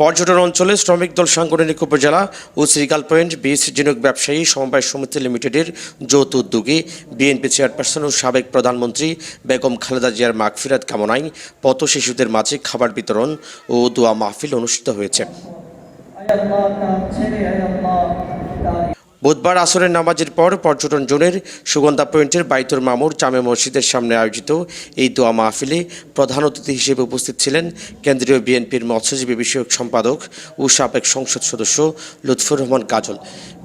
পর্যটন অঞ্চলে শ্রমিক দল সাংগঠনিক উপজেলা ও শ্রীকাল পয়েন্ট বিএস জিনুক ব্যবসায়ী সমবায় সমিতি লিমিটেডের যৌথ উদ্যোগে বিএনপি চেয়ারপারসন ও সাবেক প্রধানমন্ত্রী বেগম খালেদা জিয়ার মাগফিরাত কামনায় পথ শিশুদের মাঝে খাবার বিতরণ ও দোয়া মাহফিল অনুষ্ঠিত হয়েছে। বুধবার আসরের নামাজের পর পর্যটন জোনের সুগন্ধা পয়েন্টের বাইতুর মামুর জামে মসজিদের সামনে আয়োজিত এই দোয়া মাহফিলে প্রধান অতিথি হিসেবে উপস্থিত ছিলেন কেন্দ্রীয় বিএনপির মৎস্যজীবী বিষয়ক সম্পাদক ও সাবেক সংসদ সদস্য লুৎফুর রহমান কাজল।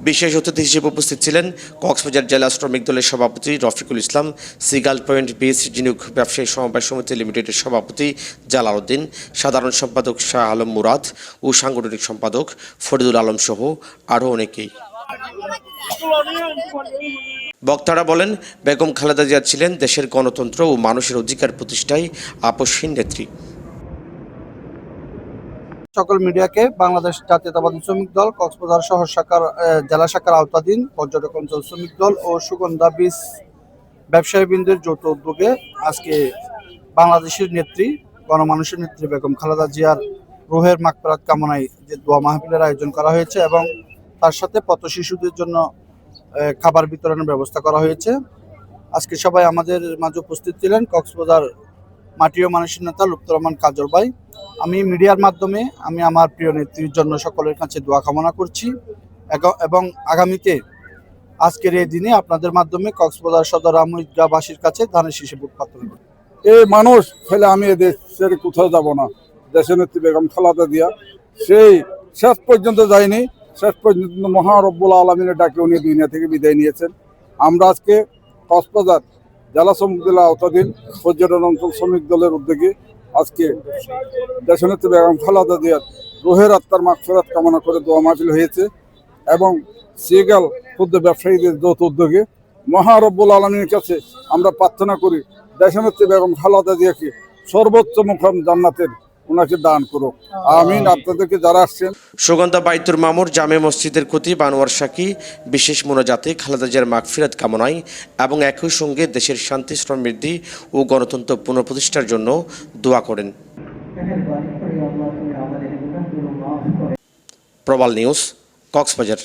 বিশেষ অতিথি হিসেবে উপস্থিত ছিলেন কক্সবাজার জেলা শ্রমিক দলের সভাপতি রফিকুল ইসলাম, সিগাল পয়েন্ট বিএস জিনুক ব্যবসায়ী সমবায় সমিতি লিমিটেডের সভাপতি জালালউদ্দিন সাধারণ সম্পাদক শাহ আলম মুরাদ ও সাংগঠনিক সম্পাদক ফরিদুল আলম সহ আরও অনেকেই। বক্তারা বলেন, বেগম খালেদা জিয়া ছিলেন দেশের গণতন্ত্র ও মানুষের অধিকার প্রতিষ্ঠায় আপসহীন নেত্রী। সকল মিডিয়াকে বাংলাদেশ জাতীয়তাবাদী শ্রমিক দল, কক্সবাজার শহর শাখার জেলা শাখার আওতাধীন পর্যটক অঞ্চল শ্রমিক দল ও সুগন্ধা বীজ ব্যবসায়ী বৃন্দের যৌথ উদ্যোগে আজকে বাংলাদেশের নেত্রী, গণমানুষের নেত্রী বেগম খালেদা জিয়ার রোহের মাকফরাত কামনায় যে দোয়া মাহফিলের আয়োজন করা হয়েছে এবং তার সাথে পথ শিশুদের জন্য খাবার বিতরণের ব্যবস্থা করা হয়েছে। আজকে সবাই আমাদের মাঝে উপস্থিত ছিলেন কক্সবাজার মাটিও মানুষের নেতা লুপ্ত রহমান কাজল ভাই। আমি মিডিয়ার মাধ্যমে আমি আমার প্রিয় নেত্রীর জন্য সকলের কাছে দোয়া কামনা করছি। এবং আগামীতে আজকের এই দিনে আপনাদের মাধ্যমে কক্সবাজার সদর আমরিদগাবাসীর কাছে ধানের শীষে উৎপাদন করব। এই মানুষ ফেলে আমি এ দেশ ছেড়ে কোথাও যাব না। দেশের নেত্রী বেগম খালাদা দিয়া, সেই শেষ পর্যন্ত যায়নি। শেষ পর্যন্ত মহারব্বুল আলমিনের ডাকে উনি দুনিয়া থেকে বিদায় নিয়েছেন। আমরা আজকে কক্সবাজার জেলা শ্রমিক দলের আওতাধীন পর্যটন অঞ্চল শ্রমিক দলের উদ্যোগে আজকে দেশনেত্রী বেগম খালাদা দিয়ার রোহের আত্মার মাকফেরাত কামনা করে দোয়া মাহফিল হয়েছে এবং সিগাল ক্ষুদ্র ব্যবসায়ীদের যৌথ উদ্যোগে মহারব্বুল আলমীর কাছে আমরা প্রার্থনা করি, দেশনেত্রী বেগম খালাদা দিয়াকে সর্বোচ্চ মুখাম জান্নাতের ওনাকে দান করো আমিন, আপনাদেরকে যারা আসছেন। সুগন্ধা বাইতুর মামুর জামে মসজিদের খতিব আনোয়ার শাকি বিশেষ মোনাজাতে খালেদা জিয়ার মাগফিরাত কামনায় এবং একই সঙ্গে দেশের শান্তি সমৃদ্ধি ও গণতন্ত্র পুনঃপ্রতিষ্ঠার জন্য দোয়া করেন। প্রবাল নিউজ, কক্সবাজার।